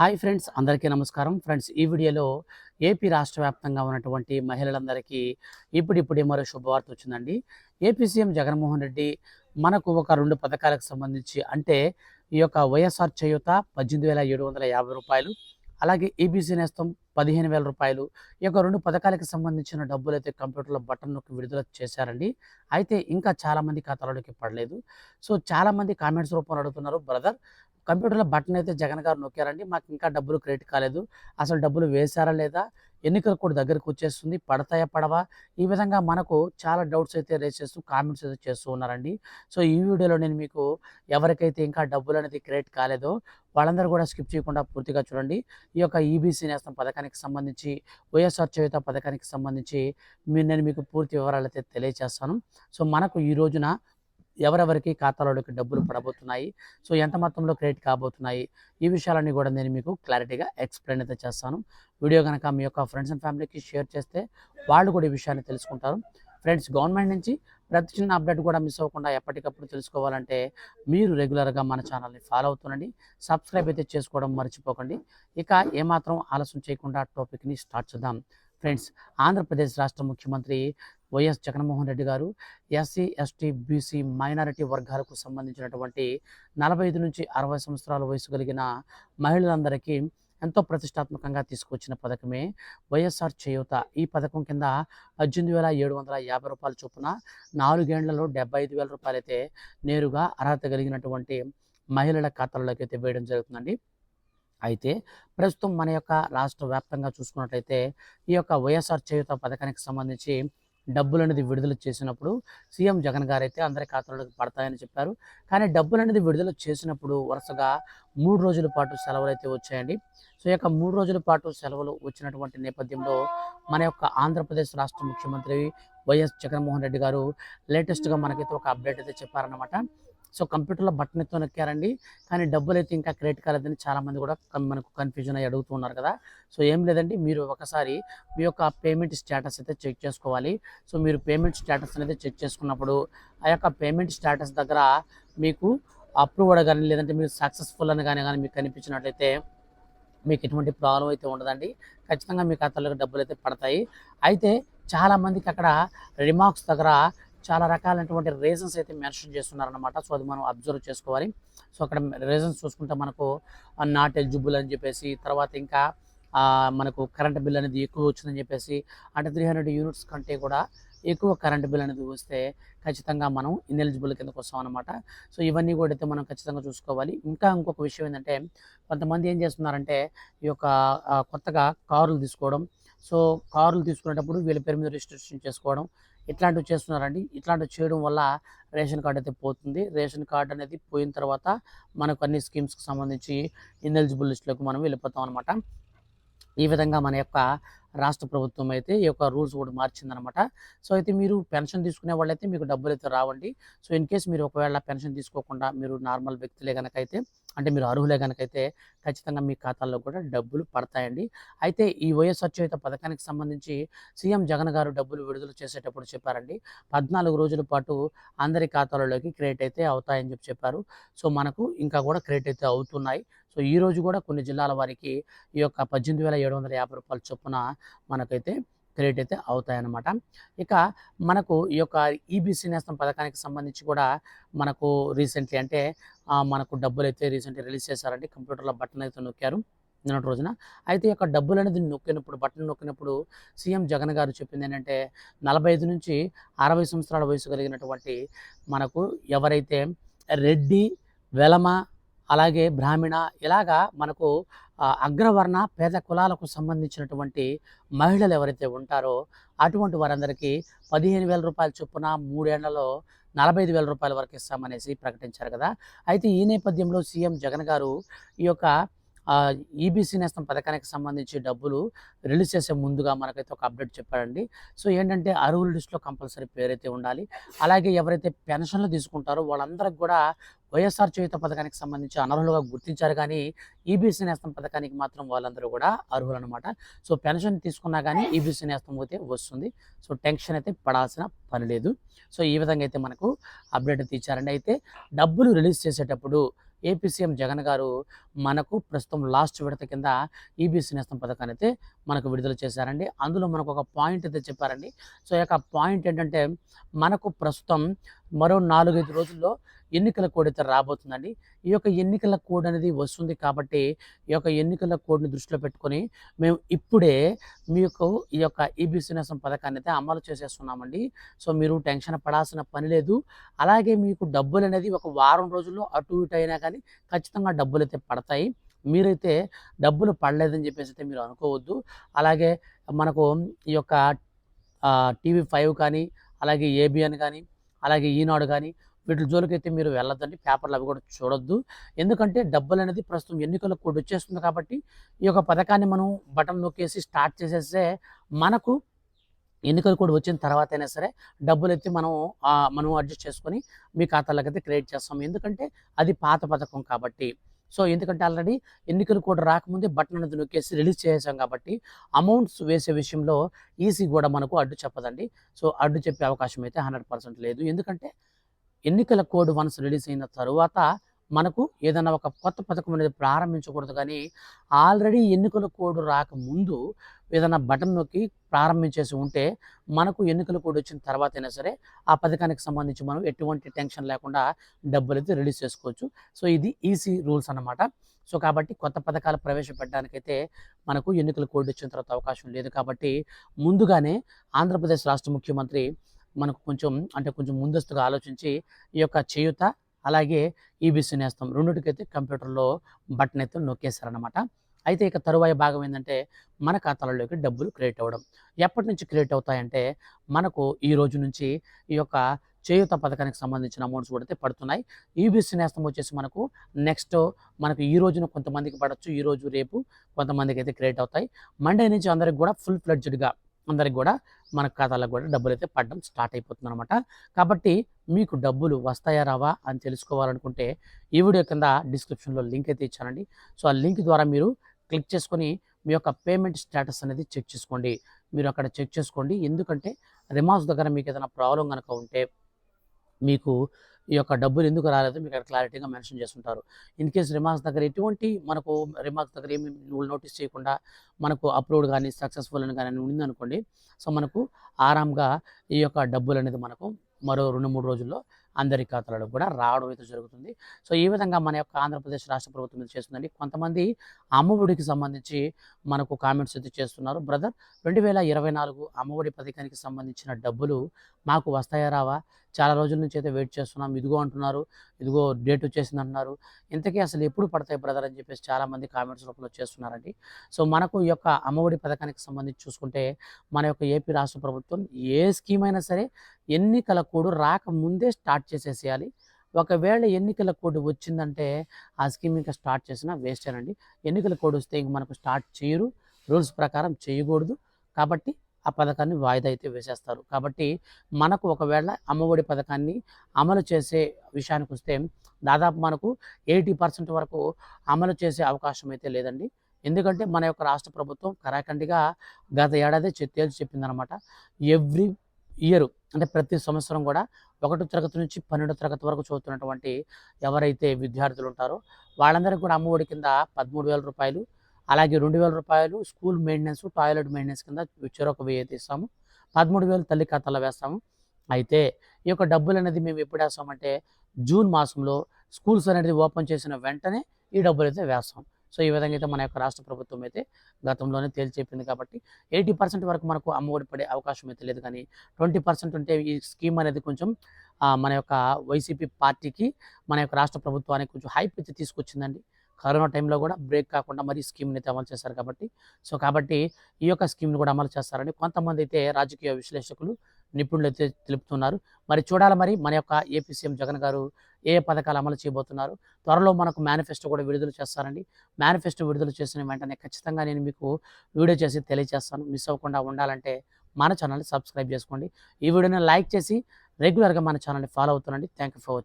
Hi friends అందరికీ నమస్కారం. Friends ఈ వీడియోలో ఏపీ రాష్ట్ర వ్యాప్తంగా ఉన్నటువంటి మహిళలందరికీ ఇప్పుడిప్పుడే మరో శుభవార్త వచ్చిందండి. ఏపీ సీఎం జగన్మోహన్ రెడ్డి మనకు ఒక రెండు పథకాలకు సంబంధించి అంటే ఈ యొక్క వైఎస్ఆర్ చేయూత పద్దెనిమిది వేల ఏడు వందల యాభై రూపాయలు అలాగే ఈబీసీ నేస్తం పదిహేను వేల రూపాయలు ఈ యొక్క రెండు పథకాలకు సంబంధించిన డబ్బులు అయితే కంప్యూటర్లో బటన్ నొక్కి విడుదల చేశారండి. అయితే ఇంకా చాలామంది ఖాతాలోకి పడలేదు. సో చాలామంది కామెంట్స్ రూపంలో అడుగుతున్నారు బ్రదర్ కంప్యూటర్లో బటన్ అయితే జగన్ గారు నొక్కారండి. మాకు ఇంకా డబ్బులు క్రెడిట్ కాలేదు. అసలు డబ్బులు వేశారా లేదా? ఎన్నికలు కూడా దగ్గరకు వచ్చేస్తుంది. పడతాయా పడవా? ఈ విధంగా మనకు చాలా డౌట్స్ అయితే రేస్ చేస్తూ కామెంట్స్ అయితే చేస్తూ ఉన్నారండి. సో ఈ వీడియోలో నేను మీకు ఎవరికైతే ఇంకా డబ్బులు అనేది క్రెడిట్ కాలేదో వాళ్ళందరూ కూడా స్కిప్ చేయకుండా పూర్తిగా చూడండి. ఈ యొక్క ఈబీసీ నేస్తం పథకానికి సంబంధించి వైఎస్ఆర్ చేయుత పథకానికి సంబంధించి నేను మీకు పూర్తి వివరాలు అయితే తెలియజేస్తాను సో మనకు ఈ రోజున ఎవరెవరికి ఖాతాలోకి డబ్బులు పడబోతున్నాయి? సో ఎంత మొత్తంలో క్రెడిట్ కాబోతున్నాయి? ఈ విషయాలన్నీ కూడా నేను మీకు క్లారిటీగా ఎక్స్ప్లెయిన్ అయితే చేస్తాను. వీడియో కనుక మీ యొక్క ఫ్రెండ్స్ అండ్ ఫ్యామిలీకి షేర్ చేస్తే వాళ్ళు కూడా ఈ విషయాన్ని తెలుసుకుంటారు. ఫ్రెండ్స్ గవర్నమెంట్ నుంచి ప్రతి చిన్న అప్డేట్ కూడా మిస్ అవ్వకుండా ఎప్పటికప్పుడు తెలుసుకోవాలంటే మీరు రెగ్యులర్గా మన ఛానల్ని ఫాలో అవుతుండండి. సబ్స్క్రైబ్ అయితే చేసుకోవడం మర్చిపోకండి. ఇక ఏమాత్రం ఆలస్యం చేయకుండా టాపిక్ని స్టార్ట్ చేద్దాం. ఫ్రెండ్స్ ఆంధ్రప్రదేశ్ రాష్ట్ర ముఖ్యమంత్రి వైఎస్ జగన్మోహన్ రెడ్డి గారు ఎస్సీ ఎస్టీ బీసీ మైనారిటీ వర్గాలకు సంబంధించినటువంటి నలభై ఐదు నుంచి అరవై సంవత్సరాల వయసు కలిగిన మహిళలందరికీ ఎంతో ప్రతిష్టాత్మకంగా తీసుకొచ్చిన పథకమే వైఎస్ఆర్ చేయూత. ఈ పథకం కింద పద్దెనిమిది వేల ఏడు వందల యాభై రూపాయల చొప్పున నాలుగేండ్లలో డెబ్బై ఐదు వేల రూపాయలైతే నేరుగా అర్హత కలిగినటువంటి మహిళల ఖాతాల్లోకి అయితే వేయడం జరుగుతుందండి. అయితే ప్రస్తుతం మన యొక్క రాష్ట్ర వ్యాప్తంగా చూసుకున్నట్లయితే ఈ యొక్క వైఎస్ఆర్ చేయూత పథకానికి సంబంధించి డబ్బులు అనేది విడుదల చేసినప్పుడు సీఎం జగన్ గారు అయితే అందరి ఖాతాలోకి పడతాయని చెప్పారు. కానీ డబ్బులు అనేది విడుదల చేసినప్పుడు వరుసగా మూడు రోజుల పాటు సెలవులు అయితే వచ్చాయండి. సో ఈ యొక్క మూడు రోజుల పాటు సెలవులు వచ్చినటువంటి నేపథ్యంలో మన యొక్క ఆంధ్రప్రదేశ్ రాష్ట్ర ముఖ్యమంత్రి వైఎస్ జగన్మోహన్ రెడ్డి గారు లేటెస్ట్గా మనకైతే ఒక అప్డేట్ అయితే చెప్పారనమాట సో కంప్యూటర్లో బటన్ ఎత్తు నొక్కారండి కానీ డబ్బులు అయితే ఇంకా క్రెడిట్ కాలేదని చాలామంది కూడా మనకు కన్ఫ్యూజన్ అయ్యి అడుగుతూ ఉన్నారు కదా. సో ఏం లేదండి మీరు ఒకసారి మీ యొక్క పేమెంట్ స్టేటస్ అయితే చెక్ చేసుకోవాలి. సో మీరు పేమెంట్ స్టేటస్ అనేది చెక్ చేసుకున్నప్పుడు ఆ యొక్క పేమెంట్ స్టేటస్ దగ్గర మీకు అప్రూవ్డ్ కానీ లేదంటే మీరు సక్సెస్ఫుల్ అని కానీ కానీ మీకు కనిపించినట్లయితే మీకు ఎటువంటి ప్రాబ్లం అయితే ఉండదండి. ఖచ్చితంగా మీ ఖాతాలోకి డబ్బులు అయితే పడతాయి. అయితే చాలామందికి అక్కడ రిమార్క్స్ దగ్గర చాలా రకాలైనటువంటి రీజన్స్ అయితే మెన్షన్ చేస్తున్నారనమాట సో అది మనం అబ్జర్వ్ చేసుకోవాలి. సో అక్కడ రీజన్స్ చూసుకుంటే మనకు నాట్ ఎలిజిబుల్ అని చెప్పేసి తర్వాత ఇంకా మనకు కరెంట్ బిల్ అనేది ఎక్కువ వచ్చిందని చెప్పేసి అంటే త్రీ హండ్రెడ్ యూనిట్స్ కంటే కూడా ఎక్కువ కరెంట్ బిల్ అనేది వస్తే ఖచ్చితంగా మనం ఇన్ఎలిజిబుల్ కిందకు వస్తాం అనమాట సో ఇవన్నీ కూడా అయితే మనం ఖచ్చితంగా చూసుకోవాలి. ఇంకా ఇంకొక విషయం ఏంటంటే కొంతమంది ఏం చేస్తున్నారంటే ఈ యొక్క కొత్తగా కారులు తీసుకోవడం. సో కార్లు తీసుకునేటప్పుడు వీళ్ళ పేరు మీద రిజిస్ట్రేషన్ చేసుకోవడం. ఇట్లాంటివి చేస్తున్నారండి. ఇట్లాంటివి చేయడం వల్ల రేషన్ కార్డు అయితే పోతుంది. రేషన్ కార్డు అనేది పోయిన తర్వాత మనకు అన్ని స్కీమ్స్కి సంబంధించి ఇన్ఎలిజిబుల్ లిస్టులకు మనం వెళ్ళిపోతాం అనమాట ఈ విధంగా మన యొక్క రాష్ట్ర ప్రభుత్వం అయితే ఈ యొక్క రూల్స్ కూడా మార్చిందనమాట సో అయితే మీరు పెన్షన్ తీసుకునే వాళ్ళైతే మీకు డబ్బులు అయితే రావండి. సో ఇన్ కేస్ మీరు ఒకవేళ పెన్షన్ తీసుకోకుండా మీరు నార్మల్ వ్యక్తులే కనుక అయితే అంటే మీరు అర్హులే కనుకైతే ఖచ్చితంగా మీ ఖాతాల్లో కూడా డబ్బులు పడతాయండి. అయితే ఈ వైఎస్ఆర్ చేత పథకానికి సంబంధించి సీఎం జగన్ గారు డబ్బులు విడుదల చేసేటప్పుడు చెప్పారండి. పద్నాలుగు రోజుల పాటు అందరి ఖాతాలలోకి క్రెడిట్ అయితే అవుతాయని చెప్పి చెప్పారు. సో మనకు ఇంకా కూడా క్రెడిట్ అయితే అవుతున్నాయి. సో ఈ రోజు కూడా కొన్ని జిల్లాల వారికి ఈ యొక్క పద్దెనిమిది వేల ఏడు వందల యాభై రూపాయల చొప్పున మనకైతే క్రియేట్ అయితే అవుతాయన్నమాట. ఇక మనకు ఈ యొక్క ఈబీసీ నేస్తం పథకానికి సంబంధించి కూడా మనకు రీసెంట్లీ అంటే మనకు డబ్బులు అయితే రీసెంట్లీ రిలీజ్ చేశారంటే కంప్యూటర్లో బటన్ అయితే నొక్కారు నిన్నటి రోజున. అయితే ఈ యొక్క డబ్బులు అనేది నొక్కినప్పుడు బటన్ నొక్కినప్పుడు సీఎం జగన్ గారు చెప్పింది ఏంటంటే నలభై ఐదు నుంచి అరవై సంవత్సరాల వయసు కలిగినటువంటి మనకు ఎవరైతే రెడ్డి వెలమ అలాగే బ్రాహ్మణ ఇలాగా మనకు అగ్రవర్ణ పేద కులాలకు సంబంధించినటువంటి మహిళలు ఎవరైతే ఉంటారో అటువంటి వారందరికీ పదిహేను వేల రూపాయల చొప్పున మూడేళ్ళలో నలభై ఐదు వేల రూపాయల వరకు ఇస్తామనేసి ప్రకటించారు కదా. అయితే ఈ నేపథ్యంలో సీఎం జగన్ గారు ఈ యొక్క ఈబీసీ నేస్తం పథకానికి సంబంధించి డబ్బులు రిలీజ్ చేసే ముందుగా మనకైతే ఒక అప్డేట్ చెప్పారండి. సో ఏంటంటే అరువుల లిస్టులో కంపల్సరీ పేరైతే ఉండాలి. అలాగే ఎవరైతే పెన్షన్లు తీసుకుంటారో వాళ్ళందరికి కూడా వైఎస్ఆర్ చేయుత పథకానికి సంబంధించి అనర్హులుగా గుర్తించారు. కానీ ఈబీసీ నేస్తం పథకానికి మాత్రం వాళ్ళందరూ కూడా అర్హులు అనమాట సో పెన్షన్ తీసుకున్నా కానీ ఈబీసీ నేస్తం అయితే వస్తుంది. సో టెన్షన్ అయితే పడాల్సిన పని లేదు. సో ఈ విధంగా అయితే మనకు అప్డేట్ అయితే ఇచ్చారండి అయితే డబ్బులు రిలీజ్ చేసేటప్పుడు ఏపీ సీఎం జగన్ గారు మనకు ప్రస్తుతం లాస్ట్ విడత కింద ఈబీసీ నేస్తం పథకాన్ని అయితే మనకు విడుదల చేశారండి. అందులో మనకు ఒక పాయింట్ అయితే చెప్పారండి. సో ఈ యొక్క పాయింట్ ఏంటంటే మనకు ప్రస్తుతం మరో నాలుగైదు రోజుల్లో ఎన్నికల కోడ్ అయితే రాబోతుందండి. ఈ యొక్క ఎన్నికల కోడ్ అనేది వస్తుంది కాబట్టి ఈ యొక్క ఎన్నికల కోడ్ని దృష్టిలో పెట్టుకొని మేము ఇప్పుడే మీకు ఈ యొక్క ఈబీసీనసం పథకాన్ని అయితే అమలు చేసేస్తున్నామండి. సో మీరు టెన్షన్ పడాల్సిన పని లేదు. అలాగే మీకు డబ్బులు అనేది ఒక వారం రోజుల్లో అటు ఇటు అయినా కానీ ఖచ్చితంగా డబ్బులు అయితే పడతాయి. మీరైతే డబ్బులు పడలేదని చెప్పేసి అయితే మీరు అనుకోవద్దు. అలాగే మనకు ఈ యొక్క టీవీ ఫైవ్ కానీ అలాగే ఏబిఎన్ కానీ అలాగే ఈనాడు కానీ వీటి జోలికైతే మీరు వెళ్ళొద్దండి. పేపర్లు అవి కూడా చూడొద్దు. ఎందుకంటే డబ్బులు అనేది ప్రస్తుతం ఎన్నికల కూడా వచ్చేస్తుంది కాబట్టి ఈ యొక్క పథకాన్ని మనం బటన్ నొక్కేసి స్టార్ట్ చేసేస్తే మనకు ఎన్నికలు కూడా వచ్చిన తర్వాత అయినా సరే డబ్బులు అయితే మనం మనం అడ్జస్ట్ చేసుకొని మీ ఖాతాలోకి అయితే క్రియేట్ చేస్తాం. ఎందుకంటే అది పాత పథకం కాబట్టి. సో ఎందుకంటే ఆల్రెడీ ఎన్నికలు కూడా రాకముందే బటన్ అనేది నొక్కేసి రిలీజ్ చేసాం కాబట్టి అమౌంట్స్ వేసే విషయంలో ఈసీ కూడా మనకు అడ్డు చెప్పదండి. సో అడ్డు చెప్పే అవకాశం అయితే హండ్రెడ్ పర్సెంట్ లేదు. ఎందుకంటే ఎన్నికల కోడ్ వన్స్ రిలీజ్ అయిన తర్వాత మనకు ఏదైనా ఒక కొత్త పథకం అనేది ప్రారంభించకూడదు. కానీ ఆల్రెడీ ఎన్నికల కోడ్ రాకముందు ఏదైనా బటన్ నొక్కి ప్రారంభించేసి ఉంటే మనకు ఎన్నికల కోడ్ వచ్చిన తర్వాత అయినా సరే ఆ పథకానికి సంబంధించి మనం ఎటువంటి టెన్షన్ లేకుండా డబ్బులు అయితే రిలీజ్ చేసుకోవచ్చు. సో ఇది ఈసీ రూల్స్ అన్నమాట. సో కాబట్టి కొత్త పథకాలు ప్రవేశపెట్టడానికైతే మనకు ఎన్నికల కోడ్ వచ్చిన తర్వాత అవకాశం లేదు. కాబట్టి ముందుగానే ఆంధ్రప్రదేశ్ రాష్ట్ర ముఖ్యమంత్రి మనకు కొంచెం అంటే కొంచెం ముందస్తుగా ఆలోచించి ఈ యొక్క చేయుత అలాగే ఈబీసీ నేస్తం. రెండింటికైతే కంప్యూటర్లో బటన్ అయితే నొక్కేశారనమాట అయితే ఇక తరువాయి భాగం ఏంటంటే మన ఖాతాలలోకి డబ్బులు క్రియేట్ అవ్వడం. ఎప్పటి నుంచి క్రియేట్ అవుతాయంటే మనకు ఈ రోజు నుంచి ఈ యొక్క చేయుత పథకానికి సంబంధించిన అమౌంట్స్ కూడా అయితే పడుతున్నాయి. ఈబీసీ నేస్తం వచ్చేసి మనకు నెక్స్ట్ మనకు ఈ రోజున కొంతమందికి పడవచ్చు ఈ రోజు రేపు కొంతమందికి అయితే క్రియేట్ అవుతాయి. మండే నుంచి అందరికి కూడా ఫుల్ ఫ్లెడ్జ్డ్గా అందరికి కూడా మన ఖాతాలకు కూడా డబ్బులు అయితే పడడం స్టార్ట్ అయిపోతుంది అనమాట కాబట్టి మీకు డబ్బులు వస్తాయా రావా అని తెలుసుకోవాలనుకుంటే ఈ వీడియో కింద డిస్క్రిప్షన్లో లింక్ అయితే ఇచ్చానండి. సో ఆ లింక్ ద్వారా మీరు క్లిక్ చేసుకొని మీ యొక్క పేమెంట్ స్టేటస్ అనేది చెక్ చేసుకోండి. మీరు అక్కడ చెక్ చేసుకోండి. ఎందుకంటే రిమార్క్స్ దగ్గర మీకు ఏదైనా ప్రాబ్లం కనుక ఉంటే మీకు ఈ యొక్క డబ్బులు ఎందుకు రాలేదు మీకు అక్కడ క్లారిటీగా మెన్షన్ చేస్తుంటారు. ఇన్ కేస్ రిమార్క్స్ దగ్గర ఎటువంటి మనకు రిమార్క్స్ దగ్గర ఏమి నోటీస్ చేయకుండా మనకు అప్రూవ్డ్ కానీ సక్సెస్ఫుల్ అని కానీ ఉందనుకోండి. సో మనకు ఆరాంగా ఈ యొక్క డబ్బులు అనేది మనకు మరో రెండు మూడు రోజుల్లో అందరి ఖాతాలలో కూడా రావడం అయితే జరుగుతుంది. సో ఈ విధంగా మన యొక్క ఆంధ్రప్రదేశ్ రాష్ట్ర ప్రభుత్వం ఇది చేస్తుందండి. కొంతమంది అమ్మఒడికి సంబంధించి మనకు కామెంట్స్ అయితే చేస్తున్నారు. బ్రదర్ రెండు వేల ఇరవై నాలుగు అమ్మఒడి పథకానికి సంబంధించిన డబ్బులు మాకు వస్తాయా రావా? చాలా రోజుల నుంచి అయితే వెయిట్ చేస్తున్నాం. ఇదిగో అంటున్నారు. ఇదిగో డేట్ వచ్చేసింది అంటున్నారు. ఇంతకీ అసలు ఎప్పుడు పడతాయి బ్రదర్ అని చెప్పేసి చాలామంది కామెంట్స్ రూపంలో చేస్తున్నారండి. సో మనకు ఈ యొక్క అమ్మఒడి పథకానికి సంబంధించి చూసుకుంటే మన యొక్క ఏపీ రాష్ట్ర ప్రభుత్వం ఏ స్కీమ్ అయినా సరే ఎన్నికల కోడ్ రాకముందే స్టార్ట్ చేసేసేయాలి. ఒకవేళ ఎన్నికల కోడ్ వచ్చిందంటే ఆ స్కీమ్ ఇంకా స్టార్ట్ చేసినా వేస్ట్ అండి ఎన్నికల కోడ్ వస్తే ఇంక మనకు స్టార్ట్ చేయరు. రూల్స్ ప్రకారం చేయకూడదు. కాబట్టి ఆ పథకాన్ని వాయిదా అయితే వేసేస్తారు. కాబట్టి మనకు ఒకవేళ అమ్మఒడి పథకాన్ని అమలు చేసే విషయానికి వస్తే దాదాపు మనకు ఎయిటీ పర్సెంట్ వరకు అమలు చేసే అవకాశం అయితే లేదండి. ఎందుకంటే మన యొక్క రాష్ట్ర ప్రభుత్వం కరాఖండిగా గత ఏడాది తేల్చి చెప్పిందనమాట ఎవ్రీ ఇయర్. అంటే ప్రతి సంవత్సరం కూడా ఒకటో తరగతి నుంచి పన్నెండో తరగతి వరకు చదువుతున్నటువంటి ఎవరైతే విద్యార్థులు ఉంటారో వాళ్ళందరికీ కూడా అమ్మఒడి కింద పదమూడు వేల రూపాయలు అలాగే రెండు వేల రూపాయలు స్కూల్ మెయింటెనెన్స్ టాయిలెట్ మెయింటెనెన్స్ కింద చెరొక వెయ్యి అయితే ఇస్తాము. పదమూడు వేలు తల్లి ఖాతాలో వేస్తాము. అయితే ఈ యొక్క డబ్బులు అనేది మేము ఎప్పుడు వేస్తామంటే జూన్ మాసంలో స్కూల్స్ అనేది ఓపెన్ చేసిన వెంటనే ఈ డబ్బులు అయితే వేస్తాం. సో ఈ విధంగా అయితే మన యొక్క రాష్ట్ర ప్రభుత్వం అయితే గతంలోనే తేల్చెప్పింది కాబట్టి ఎయిటీ పర్సెంట్ వరకు మనకు అమ్మఒడి పడే అవకాశం అయితే లేదు. కానీ ట్వంటీ పర్సెంట్ ఉంటే ఈ స్కీమ్ అనేది కొంచెం మన యొక్క వైసీపీ పార్టీకి మన యొక్క రాష్ట్ర ప్రభుత్వానికి కొంచెం హైప్ అయితే తీసుకొచ్చిందండి. కరోనా టైంలో కూడా బ్రేక్ కాకుండా మరి స్కీమ్ని అయితే అమలు చేశారు కాబట్టి సో కాబట్టి ఈ యొక్క స్కీమ్ని కూడా అమలు చేస్తారని కొంతమంది అయితే రాజకీయ విశ్లేషకులు నిపుణులు అయితే తెలుపుతున్నారు. మరి చూడాలి మరి మన యొక్క ఏపీ సీఎం జగన్ గారు ఏ ఏ పథకాలు అమలు చేయబోతున్నారు? త్వరలో మనకు మేనిఫెస్టో కూడా విడుదల చేస్తారండి. మేనిఫెస్టో విడుదల చేసిన వెంటనే ఖచ్చితంగా నేను మీకు వీడియో చేసి తెలియజేస్తాను. మిస్ అవ్వకుండా ఉండాలంటే మన ఛానల్ని సబ్స్క్రైబ్ చేసుకోండి. ఈ వీడియోని లైక్ చేసి రెగ్యులర్గా మన ఛానల్ని follow అవుతుండండి. Thank you for watching